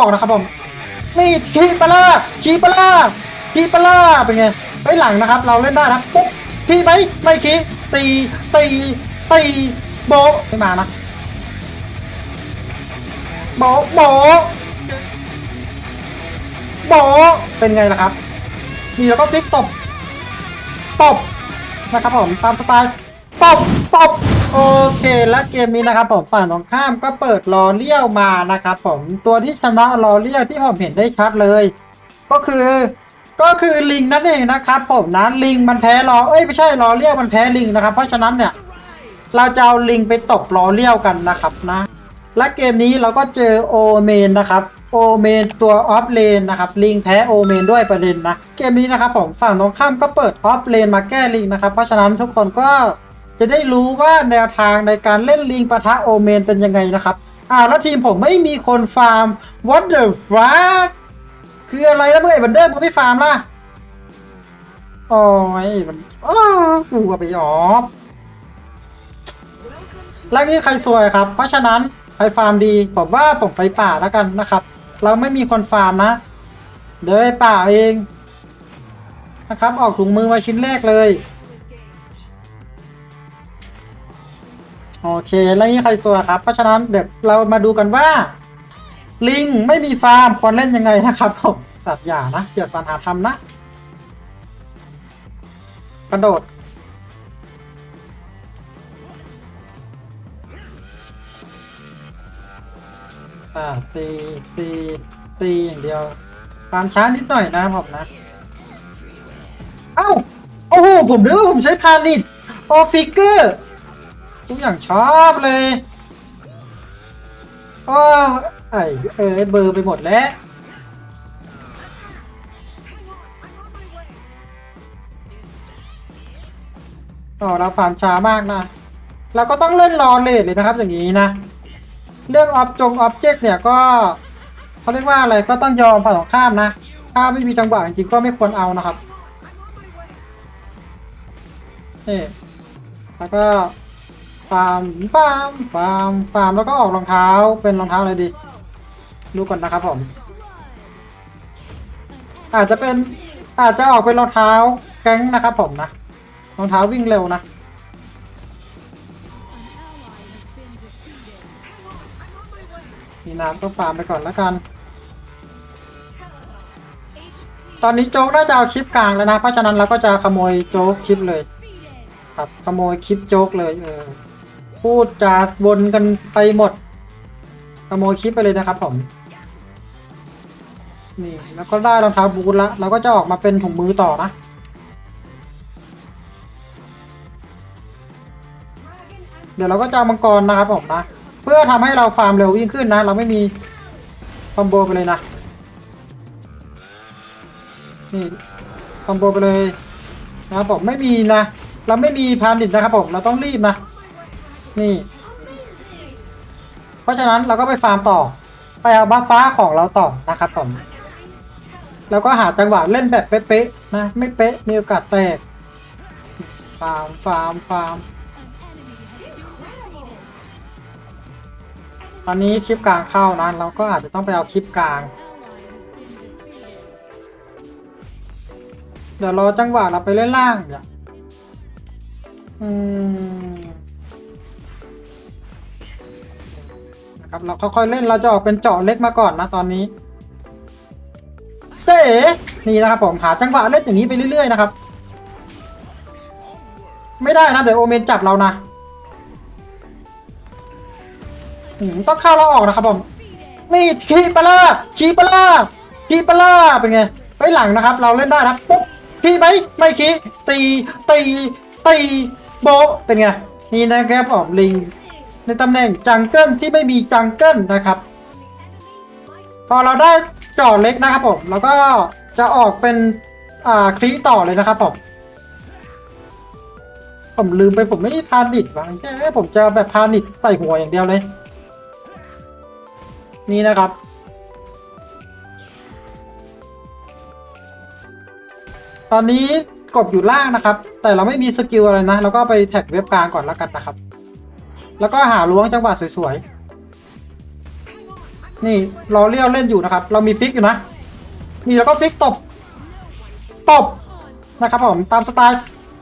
ออกนะครับผมนี่คีปลาคีปลาคีปลาเป็นไงไปหลังนะครับ เราเล่นได้นะปุ๊บคีไหมไม่คีตีตีตีโบไม่มานะโบโบโบเป็นไงล่ะครับนี่แล้วก็พลิกตบตบนะครับผมตามสไตล์ตบตบ โอเคและเกมนี้นะครับผมฝั่งตรงข้ามก็เปิดรอเลี้ยวมานะครับผมตัวที่ชนะรอเลี้ยวที่ผมเห็นได้ชัดเลย ก็คือก็คือลิงนั่นเองนะครับผมนะลิงมันแพ้รอเอ้ยไม่ใช่รอเลี้ยวมันแพ้ลิงนะครับ เพราะฉะนั้นเนี่ยเราจะเอาลิงไปตบรอเลี้ยวกันนะครับนะ และเกมนี้เราก็เจอโอเมนนะครับโอเมนตัวออฟเลนนะครับลิงแพ้โอเมนด้วยประเด็นนะเกมนี้นะครับผมฝั่งตรงข้ามก็เปิดออฟเลนมาแก้ลิงนะครับเพราะฉะนั้นทุกคนก็ จะได้รู้ว่าแนวทางในการเล่นลิงปะทะโอเมนเป็นยังไงนะครับอ่าแล้วทีมผมไม่มีคนฟาร์ม what the fuck คืออะไรแล้วเมื่อไอ้บันเดอร์มึงไม่ฟาร์มล่ะโอ้ยมันอ้กูก็ไปออฟแล้วนี่ใครสวยครับ เพราะฉะนั้นใครฟาร์มดี ผมว่าผมไปป่าแล้วกันนะครับ เราไม่มีคนฟาร์มนะ เดี๋ยวไปป่าเองนะครับ ออกถุงมือมาชิ้นแรกเลย โอเคแล้วนี่ใครสวครับ เพราะฉะนั้นเดี๋ยวเรามาดูกันว่า ลิงไม่มีฟาร์มควรเล่นยังไงนะครับผมตัดอย่านะเดี๋ยวปัญหาทำนะ กระโดด อ่าตีตีตีอย่างเดียวความช้านิดหน่อยนะผมนะ เอ้า โอ้โห ผมนึกว่าผมใช้พานิดโอฟิกเกอร์ ทุกอย่างชอบเลยโอ้ไอเออเบอร์ไปหมดแล้วอ๋อเราความช้ามากนะ เราก็ต้องเล่นรอเลทเลยนะครับอย่างนี้นะ เรื่องออบจงออบเจกต์เนี่ยก็เขาเรียกว่าอะไรก็ต้องยอมฝ่ายตรงข้ามนะ ถ้าไม่มีจังหวะจริงๆก็ไม่ควรเอานะครับนี่แล้วก็ ฟาร์มฟาร์มฟาร์มฟาร์มแล้วก็ออกรองเท้าเป็นรองเท้าอะไรดี ดูก่อนนะครับผม อาจจะเป็นอาจจะออกเป็นรองเท้าแก๊งนะครับผมนะรองเท้าวิ่งเร็วนะนี่น้ำก็ฟาร์มไปก่อนแล้วกัน ตอนนี้โจ๊กน่าจะเอาคลิปกลางแล้วนะ เพราะฉะนั้นเราก็จะขโมยโจ๊กคลิปเลย ครับ ขโมยคลิปโจ๊กเลยเออ พูดจาวนกันไปหมดขโมยคลิปไปเลยนะครับผม นี่แล้วก็ได้รองเท้าบูทละเราก็จะออกมาเป็นถุงมือต่อนะเดี๋ยวเราก็จะมังกรนะครับผมนะ เพื่อทำให้เราฟาร์มเร็วยิ่งขึ้นนะ เราไม่มีคอมโบไปเลยนะนี่คอมโบไปเลยนะครับผมไม่มีนะ เราไม่มีพานิดนะครับผมเราต้องรีบนะ นี่ เพราะฉะนั้นเราก็ไปฟาร์มต่อ ไปเอาบัฟฟ้าของเราต่อนะครับผมแล้วก็หาจังหวะเล่นแบบเป๊ะๆนะ ไม่เป๊ะมีโอกาสแตกฟาร์มฟาร์มฟาร์มตอนนี้คลิปกลางเข้านะเราก็อาจจะต้องไปเอาคลิปกลาง เดี๋ยวรอจังหวะเราไปเล่นล่างเนี่ยอืม นะครับเราค่อยๆเล่นเราจะออกเป็นเจาะเล็กมาก่อนนะตอนนี้เต๋นี่นะครับผมหาจังหวะเล่นอย่างนี้ไปเรื่อยๆนะครับ ไม่ได้นะเดี๋ยวโอเมนจับเรานะต้องเข้าแล้วออกนะครับผมนี่คีปลาคีปลาคีปลาเป็นไงไปหลังนะครับ เราเล่นได้นะปุ๊บคีไหมไม่คีตีตีตีโบเป็นไงนี่นะครับผมลิง ในตำแหน่งจังเกิลที่ไม่มีจังเกิลนะครับ พอเราได้จอดเล็กนะครับผมแล้วก็จะออกเป็นอ่าคลีต่อเลยนะครับผมผมลืมไปผมไม่พานิดวะแค่ผมจะแบบพานิดใส่หัวอย่างเดียวเลย นี่นะครับ ตอนนี้กบอยู่ล่างนะครับ แต่เราไม่มีสกิลอะไรนะเราก็ไปแท็กเว็บกลางก่อนแล้วกันนะครับ แล้วก็หาล้วงจังหวะสวยๆ นี่เรอเลี้ยวเล่นอยู่นะครับ เรามีฟิกอยู่นะ นี่แล้วก็ฟิกตบ ตบ นะครับผม ตามสไตล์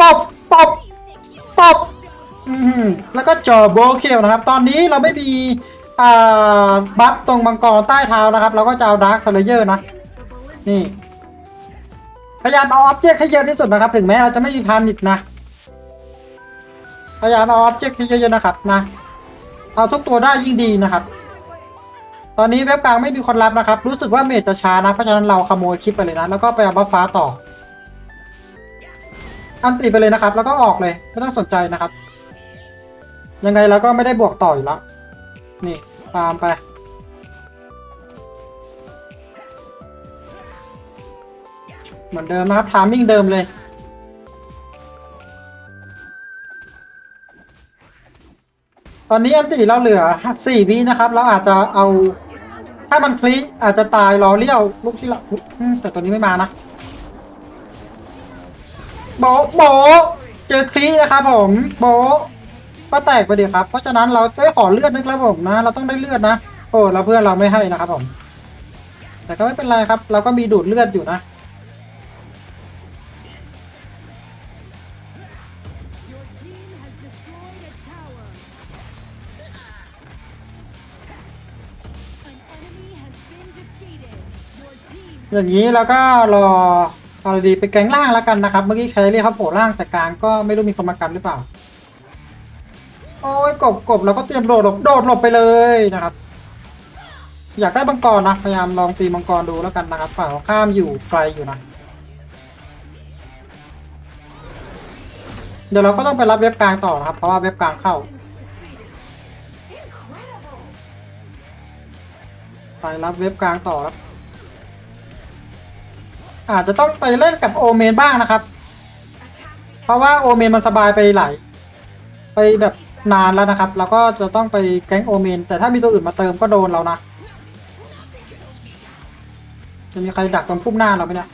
ตบ ตบ ตบ แล้วก็จอโบว์เคลนะครับ ตอนนี้เราไม่มีอ่าบัฟตรงมังกรใต้เท้านะครับ เราก็จะเอาดาร์ค s เลเยอร์นะ นี่ พยายามเอาออบเจกต์ให้เยอะที่สุดนะครับ ถึงแม้เราจะไม่มีพานิดนะ พยายามเอาออบเจกต์ให้เยอะๆนะครับนะ เอาทุกตัวได้ยิ่งดีนะครับ ตอนนี้เว็บกลางไม่มีคนรับนะครับ รู้สึกว่าเมจจะช้านะ เพราะฉะนั้นเราขโมยคลิปไปเลยนะ แล้วก็ไปเอาบัฟฟ้าต่อ อันติไปเลยนะครับ แล้วก็ออกเลย ไม่ต้องสนใจนะครับ ยังไงเราก็ไม่ได้บวกต่ออยู่แล้ว นี่ตามไปเหมือนเดิมนะครับทามมิ่งเดิมเลย ตอนนี้อันติเราเหลือสี่วินะครับ เราอาจจะเอา ถ้ามันคลิกอาจจะตายรอเลี้ยวลูกที่เราอืมแต่ตัวนี้ไม่มานะโบะโบะเจอคลิกนะครับผมโบะก็แตกไปเดียวครับ เพราะฉะนั้นเราได้ขอเลือดนึกแล้วผมนะ เราต้องได้เลือดนะโอ้แล้วเพื่อนเราไม่ให้นะครับผม แต่ก็ไม่เป็นไรครับ เราก็มีดูดเลือดอยู่นะ อย่างนี้เราก็รออะไรดีไปแกงล่างแล้วกันนะครับ เมื่อกี้ใครเรียกเขาโผล่ล่างแต่กลางก็ไม่รู้มีคนมากันหรือเปล่า โอ้ยกบกบเราก็เตรียมโดดหลบโดดหลบไปเลยนะครับ อยากได้มังกรนะพยายามลองตีมังกรดูแล้วกันนะครับฝ่าข้ามอยู่ไกลอยู่นะเดี๋ยวเราก็ต้องไปรับเว็บกลางต่อนะครับ เพราะว่าเว็บกลางเข้า ไปรับเว็บกลางต่อครับ อาจจะต้องไปเล่นกับโอเมนบ้างนะครับ เพราะว่าโอเมนมันสบายไปหลายไปแบบนานแล้วนะครับ แล้วก็จะต้องไปแก๊งโอเมน แต่ถ้ามีตัวอื่นมาเติมก็โดนเรานะ จะมีใครดักตรงพุ่มหน้าเราไหมเนี่ย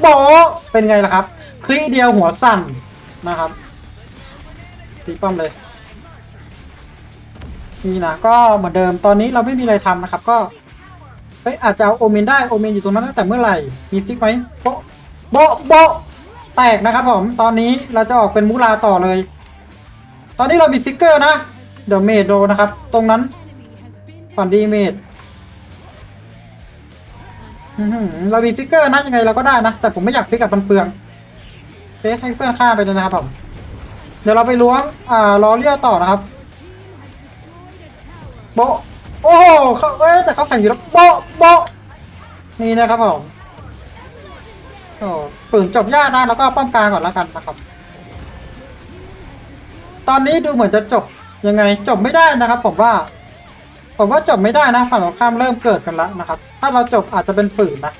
โบเป็นไงล่ะครับ คลิเดียวหัวสั่นนะครับตีป้อมเลย นี่นะก็เหมือนเดิมตอนนี้เราไม่มีอะไรทำนะครับ ก็ เฮ้ยอาจจะเอาโอเมนได้โอเมนอยู่ตรงนั้นตั้งแต่เมื่อไหร่ มีฟิกไหมโบโบโบแตกนะครับผม ตอนนี้เราจะออกเป็นมูลาต่อเลย ตอนนี้เรามีฟิกเกอร์นะ เดี๋ยวเมดโดนะครับ ตรงนั้นฝันดีเมดเรามีฟิกเกอร์นะยังไงเราก็ได้นะ แต่ผมไม่อยากฟิกกับมันเปลืองเฟซให้เพื่อนฆ่าไปเลยนะครับผมเดี๋ยวเราไปล้วงอ่าล้อเลียต่อนะครับโบ โอ้โหเขาเอ้ยแต่เขาแข่งอยู่แล้วโบะโบะนี่นะครับผมโอ้ปืนจบยากนะแล้วก็ป้อมกลางก่อนแล้วกันนะครับ ตอนนี้ดูเหมือนจะจบยังไงจบไม่ได้นะครับ ผมว่า ผมว่าจบไม่ได้นะฝั่งตรงข้ามเริ่มเกิดกันแล้วนะครับ ถ้าเราจบอาจจะเป็นฝืนนะ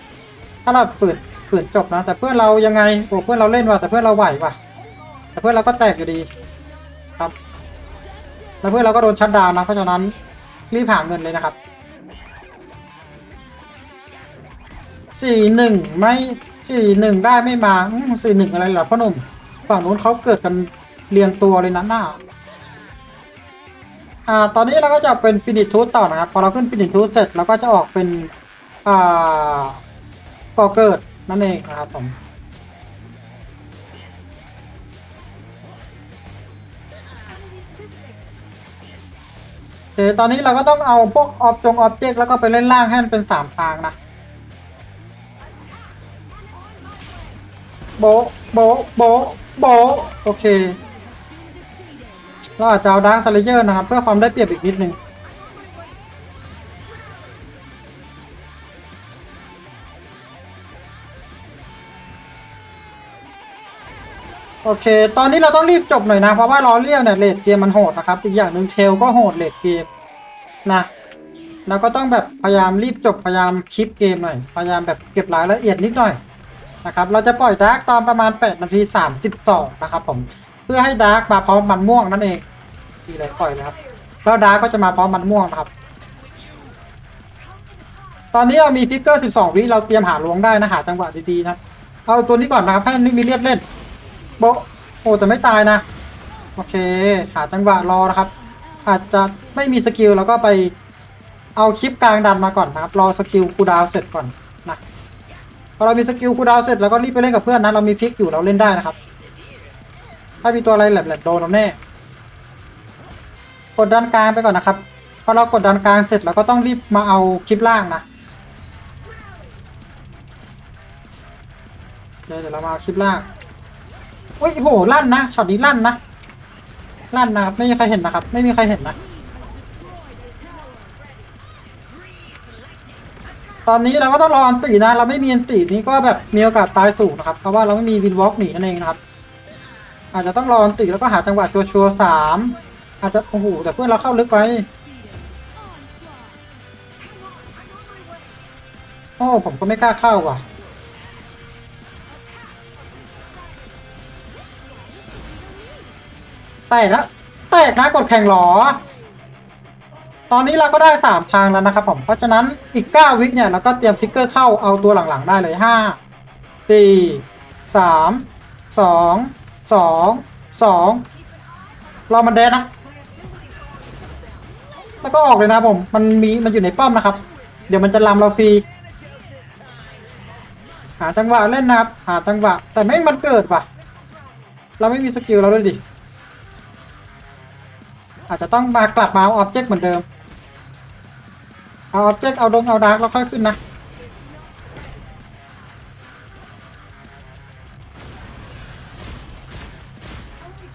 ถ้าเราฝืนฝืนจบนะ แต่เพื่อนเรายังไงโอ้เพื่อนเราเล่นว่ะแต่เพื่อนเราไหวว่ะ แต่เพื่อนเราก็แตกอยู่ดีครับ แล้วเพื่อนเราก็โดนชัดดาวนะเพราะฉะนั้น รีบหาเงินเลยนะครับสี่หนึ่งไม่สี่หนึ่งได้ไม่มาสี่หนึ่งอะไรเหรอพ่อหนุ่ม ฝั่งนู้นเขาเกิดกันเรียงตัวเลยนะหน้าอ่าตอนนี้เราก็จะเป็นฟินิชทูตต่อนะครับ พอเราขึ้นฟินิชทูตเสร็จเราก็จะออกเป็นอ่าก่อเกิดนั่นเองนะครับผม โอเคตอนนี้เราก็ต้องเอาพวกออบจงออบเจกแล้วก็ไปเล่นล่างให้มันเป็นสามทางนะ โบโบโบโบโอเค เราอาจจะเอาดาร์คซเลเยอร์นะครับ เพื่อความได้เปรียบอีกนิดนึง โอเค ตอนนี้เราต้องรีบจบหน่อยนะ เพราะว่าล้อเลี้ยวเนี่ยเลดเกมมันโหดนะครับ อีกอย่างหนึ่งเทลก็โหดเลดเกมนะเราก็ต้องแบบพยายามรีบจบพยายามคลิปเกมหน่อย พยายามแบบเก็บรายละเอียดนิดหน่อยนะครับ เราจะปล่อยดาร์กตอนประมาณ 8 นาที 32 นะครับผม เพื่อให้ดาร์กมาพร้อมมันม่วงนั่นเองดีเลยปล่อยเลยครับ แล้วดาร์กก็จะมาพร้อมมันม่วงนะครับ ตอนนี้เรามีฟิกเกอร์ 12 วิเราเตรียมหาลวงได้นะหาจังหวะดีๆนะ เอาตัวนี้ก่อนนะครับให้ไม่มีเลือดเล่น โบะโอ้แต่ไม่ตายนะ โอเค หาจังหวะรอนะครับ อาจจะไม่มีสกิลแล้วก็ไปเอาคลิปกลางดันมาก่อนนะครับ รอสกิลคูดาวเสร็จก่อนนะพอเรามีสกิลคูดาวเสร็จแล้วก็รีบไปเล่นกับเพื่อนนะเรามีฟิกอยู่เราเล่นได้นะครับ ถ้ามีตัวอะไรแหลมๆโดนเราแน่ กดดันกลางไปก่อนนะครับพอเรากดดันกลางเสร็จเราก็ต้องรีบมาเอาคลิปล่างนะเดี๋ยวเดี๋ยวเรามาเอาคลิปล่าง อุ้ยโหลั่นนะช็อตนี้ลั่นนะลั่นนะครับไม่มีใครเห็นนะครับ ไม่มีใครเห็นนะตอนนี้เราก็ต้องรออันตีนะ เราไม่มีอันตีนี้ก็แบบมีโอกาสตายสูงนะครับ เพราะว่าเราไม่มีวินวอล์กหนีนั่นเองนะครับ อาจจะต้องรออันตีแล้วก็หาจังหวะชัวร์สามอาจจะโอ้โหแต่เพื่อนเราเข้าลึกไปโอ้ผมก็ไม่กล้าเข้าว่ะ แตกแล้วแตกนะกดแข่งหรอ ตอนนี้เราก็ได้สามทางแล้วนะครับผมเพราะฉะนั้นอีกเก้าวิเนี่ยเราก็เตรียมฟิกเกอร์เข้าเอาตัวหลังๆได้เลยห้าสี่สามสองสองสองรอมันเดนนะ แล้วก็ออกเลยนะผมมันมีมันอยู่ในป้อมนะครับ เดี๋ยวมันจะลำเราฟรีหาจังหวะเล่นนะครับ หาจังหวะ แต่ไม่งมันเกิดว่ะ เราไม่มีสกิลเราด้วยดิ อาจจะต้องมากลับมาเอาออบเจกต์เหมือนเดิม เอาออบเจกต์เอาดงเอาดาร์กแล้วค่อยขึ้นนะ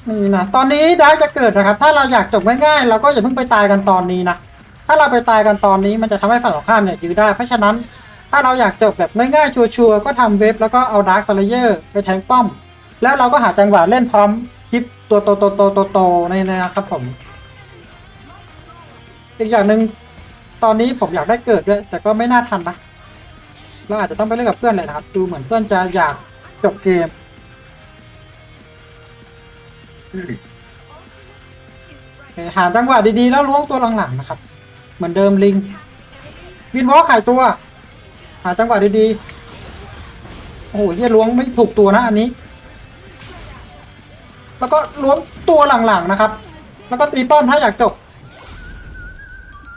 นี่นะตอนนี้ดาร์กจะเกิดนะครับ ถ้าเราอยากจบง่ายๆเราก็อย่าเพิ่งไปตายกันตอนนี้นะถ้าเราไปตายกันตอนนี้มันจะทำให้ฝั่งตรงข้ามเนี่ยยื้อได้เพราะฉะนั้น ถ้าเราอยากจบแบบง่ายๆชัวร์ๆก็ทำเว็บแล้วก็เอาดาร์กสเลเยอร์ไปแทงป้อม แล้วเราก็หาจังหวะเล่นพร้อมคลิปตัวโตโตโตโตโตในนะครับผม อีกอย่างหนึ่งตอนนี้ผมอยากได้เกิดด้วย แต่ก็ไม่น่าทันนะเราอาจจะต้องไปเล่นกับเพื่อนเลยนะครับ ดูเหมือนเพื่อนจะอยากจบเกม หาจังหวะดีๆ แล้วล้วงตัวหลังๆนะครับ เหมือนเดิมลิงวินวอลขายตัว หาจังหวะดีๆ โอ้โหเฮียล้วงไม่ถูกตัวนะอันนี้ แล้วก็ล้วงตัวหลังๆนะครับ แล้วก็ตีป้อมถ้าอยากจบ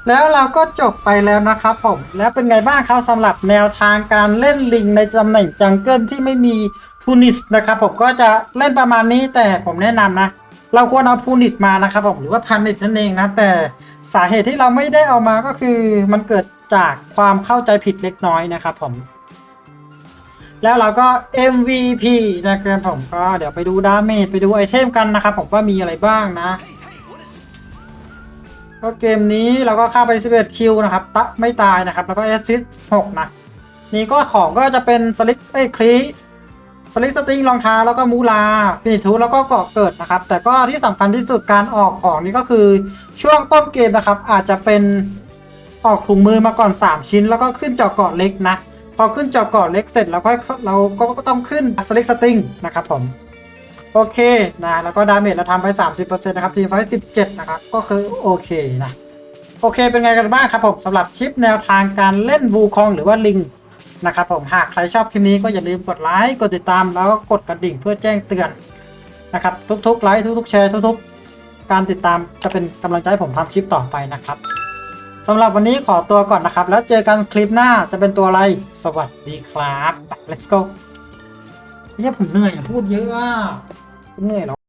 แล้วเราก็จบไปแล้วนะครับผม แล้วเป็นไงบ้างครับสำหรับแนวทางการเล่นลิงในตำแหน่งจังเกิลที่ไม่มีทูนิสนะครับผมก็จะเล่นประมาณนี้แต่ผมแนะนำนะ เราควรเอาพูนิตมานะครับผมหรือว่าพันนิตนั่นเองนะแต่สาเหตุที่เราไม่ได้เอามาก็คือมันเกิดจากความเข้าใจผิดเล็กน้อยนะครับผม แล้วเราก็ MVP นะครับผมก็เดี๋ยวไปดูดาเมจไปดูไอเทมกันนะครับผมว่ามีอะไรบ้างนะ ก็เกมนี้เราก็ฆ่าไป 11 คิวนะครับตะไม่ตายนะครับ แล้วก็แอสซิส6นะ นี่ก็ของก็จะเป็นสลิกเอ้คลีสลิกสติงรองเท้าแล้วก็มูลาฟินิทูแล้วก็เกาะเกิดนะครับ แต่ก็ที่สำคัญที่สุดการออกของนี่ก็คือช่วงต้นเกมนะครับ อาจจะเป็นออกถุงมือมาก่อน 3 ชิ้น แล้วก็ขึ้นจาะเกาะเล็กนะ พอขึ้นจาะเกาะเล็กเสร็จแล้วก็เราก็ต้องขึ้นสลิกสติงนะครับผม โอเคนะแล้วก็ดาเมจเราทำไป 30%นะครับทีมไฟ17 นะครับ ก็คือโอเคนะ โอเคเป็นไงกันบ้างครับผมสำหรับคลิปแนวทางการเล่นวูคองหรือว่าลิงนะครับผมหากใครชอบคลิปนี้ก็อย่าลืมกดไลค์กดติดตามแล้วก็กดกระดิ่งเพื่อแจ้งเตือนนะครับทุกๆไลค์ทุกๆแชร์ทุกๆ การติดตามจะเป็นกำลังใจให้ผมทำคลิปต่อไปนะครับสำหรับวันนี้ขอตัวก่อนนะครับ แล้วเจอกันคลิปหน้าจะเป็นตัวอะไร สวัสดีครับ let's go เนี่ยผมเหนื่อยอย่าพูดเยอะอะ เหนื่อยแล้ว